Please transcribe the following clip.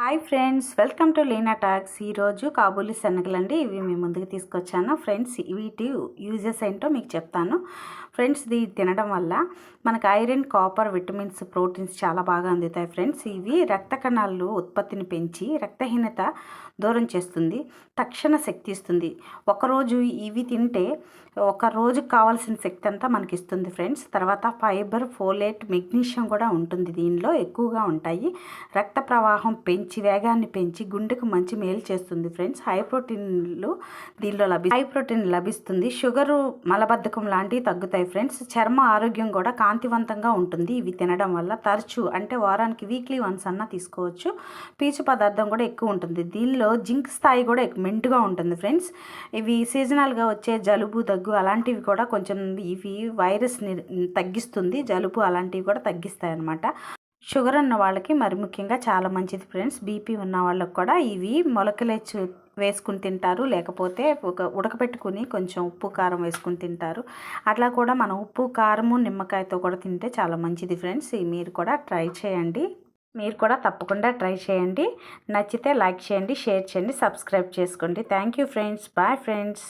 Hi friends welcome to Leena talks. ఈరోజు కాబూలి శనగలండి ఇవి మీ ముందుకు తీసుకొచ్చాను. ఫ్రెండ్స్ వీటి యూజెస్ ఏంటో మీకు చెప్తాను. ఫ్రెండ్స్ ఇది తినడం వల్ల మనకు ఐరన్ కాపర్ విటమిన్స్ ప్రోటీన్స్ చాలా బాగా అందుతాయి ఫ్రెండ్స్. ఇవి రక్త కణాలు ఉత్పత్తిని పెంచి రక్తహీనత దూరం చేస్తుంది తక్షణ శక్తి ఇస్తుంది. ఒకరోజు ఇవి తింటే ఒక రోజుకు కావాల్సిన శక్తి అంతా మనకి ఇస్తుంది ఫ్రెండ్స్. తర్వాత ఫైబర్ ఫోలేట్ మెగ్నీషియం కూడా ఉంటుంది. దీనిలో ఎక్కువగా ఉంటాయి. రక్త ప్రవాహం పెంచి వేగాన్ని పెంచి గుండెకు మంచి మేలు చేస్తుంది ఫ్రెండ్స్. హై ప్రోటీన్లు దీనిలో లభి హై ప్రోటీన్ లభిస్తుంది. షుగరు మలబద్ధకం లాంటివి తగ్గుతాయి ఫ్రెండ్స్. చర్మ ఆరోగ్యం కూడా కాంతివంతంగా ఉంటుంది. ఇవి తినడం వల్ల తరచు అంటే వారానికి వీక్లీ వన్స్ అన్నా తీసుకోవచ్చు. పీచు పదార్థం కూడా ఎక్కువ ఉంటుంది. దీనిలో జింక్ స్థాయి కూడా మెంటుగా ఉంటుంది ఫ్రెండ్స్. ఇవి సీజనల్గా వచ్చే జలుబు దగ్గు అలాంటివి కూడా కొంచెం ఇవి వైరస్ని తగ్గిస్తుంది. జలుబు అలాంటివి కూడా తగ్గిస్తాయి అన్నమాట షుగర్ ఉన్న వాళ్ళకి మరి ముఖ్యంగా చాలా మంచిది ఫ్రెండ్స్. బీపీ ఉన్న వాళ్ళకి కూడా ఇవి మొలకలేచ్చు వేసుకుని తింటారు. లేకపోతే ఒక ఉడకపెట్టుకుని కొంచెం ఉప్పు కారం వేసుకుని తింటారు. అట్లా కూడా మనం ఉప్పు కారము నిమ్మకాయతో కూడా తింటే చాలా మంచిది ఫ్రెండ్స్. మీరు కూడా ట్రై చేయండి. మీరు కూడా తప్పకుండా ట్రై చేయండి. నచ్చితే లైక్ చేయండి షేర్ చేయండి సబ్స్క్రైబ్ చేసుకోండి. Thank you friends. Bye friends.